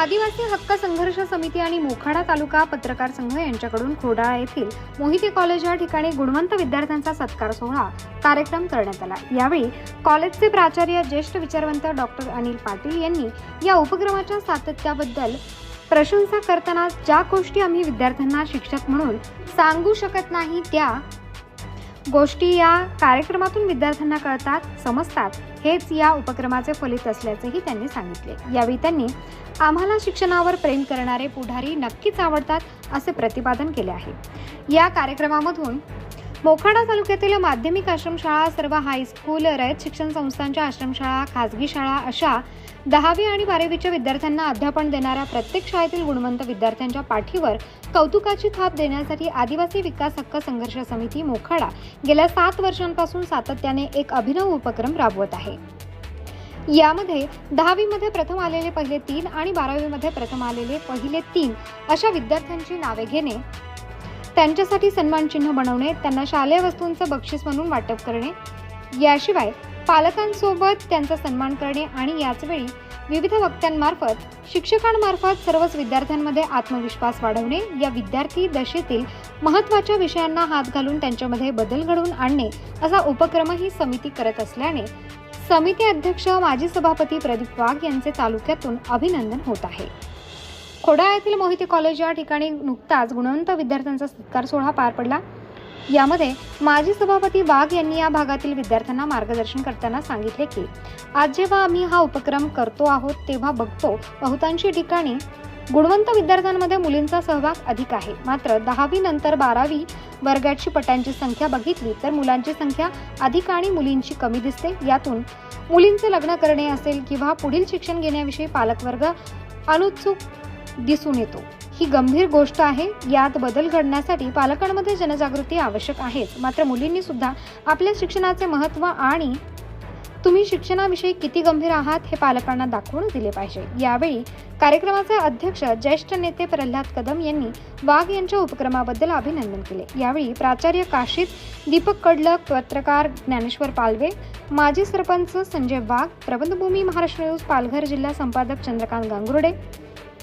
आदिवासी हक्क संघर्ष समिती आणि मोखाडा तालुका पत्रकार संघ यांच्याकडून खोडाळा येथील मोहिते कॉलेज या ठिकाणी गुणवंत विद्यार्थ्यांचा सत्कार सोहळा कार्यक्रम करण्यात आला. यावेळी कॉलेजचे प्राचार्य ज्येष्ठ विचारवंत डॉक्टर अनिल पाटील यांनी या उपक्रमाच्या सातत्याबद्दल प्रशंसा करताना ज्या गोष्टी आम्ही विद्यार्थ्यांना शिक्षक म्हणून सांगू शकत नाही त्या गोष्टी या कार्यक्रमातून विद्यार्थ्यांना कळतात समजतात. हेच या उपक्रमाचे फलित असल्याचेही त्यांनी सांगितले. यावेळी त्यांनी आम्हाला शिक्षणावर प्रेम करणारे पुढारी नक्कीच आवडतात असे प्रतिपादन केले आहे. या कार्यक्रमामधून मोखाडा तालुक्यातील माध्यमिक आश्रमशाळा सर्व हायस्कूल रयत शिक्षण संस्थांच्या आश्रमशाळा खाजगी शाळा अशा दहावी आणि बारावीच्या विद्यार्थ्यांना अध्यापन देणाऱ्या प्रत्येक शाळेतील गुणवंत विद्यार्थ्यांच्या पाठीवर कौतुकाची थाप देण्यासाठी आदिवासी विकास हक्क संघर्ष समिती मोखाडा गेल्या सात वर्षांपासून सातत्याने एक अभिनव उपक्रम राबवत आहे. यामध्ये दहावीमध्ये प्रथम आलेले पहिले तीन आणि बारावीमध्ये प्रथम आलेले पहिले तीन अशा विद्यार्थ्यांची नावे घेणे त्यांच्यासाठी सन्मानचिन्ह बनवणे त्यांना शालेय वस्तूंचं बक्षीस म्हणून वाटप करणे. याशिवाय पालकांसोबत त्यांचा सन्मान करणे आणि याचवेळी विविध वक्त्यांमार्फत शिक्षकांमार्फत सर्वच विद्यार्थ्यांमध्ये आत्मविश्वास वाढवणे. या विद्यार्थी दशेतील महत्त्वाच्या विषयांना हात घालून त्यांच्यामध्ये बदल घडवून आणणे असा उपक्रमही समिती करत असल्याने समिती अध्यक्ष माजी सभापती प्रदीप वाघ यांचे तालुक्यातून अभिनंदन होत आहे. खोडा येथील मोहिते कॉलेज या ठिकाणी नुकताच गुणवंत विद्यार्थ्यांचा सत्कार सोहळा पार पडला. यामध्ये माजी सभापती वाघ यांनी या भागातील विद्यार्थ्यांना मार्गदर्शन करताना सांगितले की आज जेव्हा आम्ही हा उपक्रम करतो आहोत तेव्हा बघतो बहुतांशी ठिकाणी गुणवंत विद्यार्थ्यांमध्ये मुलींचा सहभाग अधिक आहे. मात्र दहावी नंतर बारावी वर्गाची पटांची संख्या बघितली तर मुलांची संख्या अधिक आणि मुलींची कमी दिसते. यातून मुलींचे लग्न करणे असेल किंवा पुढील शिक्षण घेण्याविषयी पालकवर्ग अनुत्सुक दिसून येतो. ही गंभीर गोष्ट आहे यात बदल घडण्यासाठी पालकांमध्ये जनजागृती आवश्यक आहेच मात्र मुलींनी सुद्धा आपल्या शिक्षणाचे महत्त्व आणि तुम्ही शिक्षणाविषयी किती गंभीर आहात हे पालकांना दाखवून दिले पाहिजे. यावेळी कार्यक्रमाचे अध्यक्ष ज्येष्ठ नेते प्रल्हाद कदम यांनी वाघ यांच्या उपक्रमाबद्दल अभिनंदन केले. यावेळी प्राचार्य काशीद दीपक कडलक पत्रकार ज्ञानेश्वर पालवे माजी सरपंच संजय वाघ प्रबंधभूमी महाराष्ट्र न्यूज पालघर जिल्हा संपादक चंद्रकांत गांगुर्डे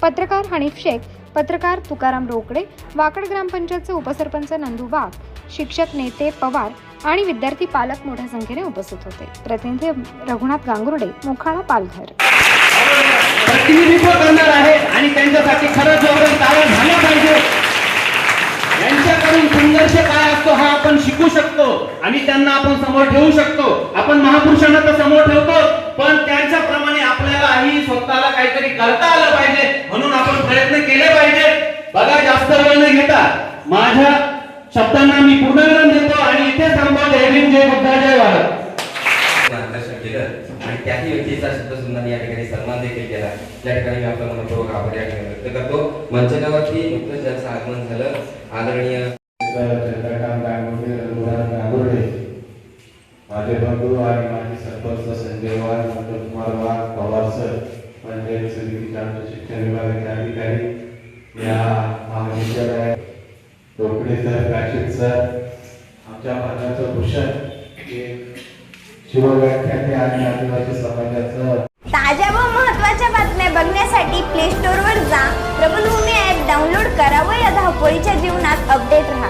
पत्रकार हनीफ शेख पत्रकार तुकाराम रोकडे वाकड ग्रामपंचायतचे उपसरपंच नंदू वाघ शिक्षक नेते पवार आणि विद्यार्थी पालक मोठ्या संख्येने उपस्थित होते. प्रतिनिधी रघुनाथ गांगुर्डे मोखाडा पालघर. प्रतिनिधित्व करणार आहे आणि त्यांच्यासाठी खरंच जोरदार टाळ्या झालं पाहिजे. यांच्याकडून संघर्ष काय असतो हा आपण शिकू शकतो आणि त्यांना आपण समोर ठेवू शकतो. आपण महापुरुषांना तर समोर ठेवतो पण त्यांच्याप्रमाणे आपल्यालाही स्वतःला काहीतरी करता आलं प्रयत्न केले पाहिजे. बघा जास्त वेळ न घेता माझ्या शब्दांना मी पूर्णविराम देतो आणि इथे थांबतो. जय भीम जय बुद्धा जय भारत. आणि त्याही व्यक्तीचा शब्द सुंदर या ठिकाणी सन्मान देखील केला. त्या ठिकाणी मी आपला मनपूर्वक आभार या ठिकाणी व्यक्त करतो. मंचनावरती नुकतंच ज्यांचं आगमन झालं आदरणीय चंद्रकांत गांगुर्डे रघुनाथ गांगुर्डे माझे बंधू आणि माझे सरपंच संजय वाघ नंदकुमार वाघ पवार सर पंचायत शिक्षण विभागाचे अधिकारी या महाविद्यालयात. रोकडे सर काशीद सर आमच्या भागाचं भूषण हे शिवव्याख्याते आणि आदिवासी समाजाचं. ताज्या व महत्त्वाच्या बातम्या बघण्यासाठी प्ले स्टोअरवर जा. प्रबलभूमी ॲप डाउनलोड करा व या धावपळीच्या जीवनात अपडेट राहा.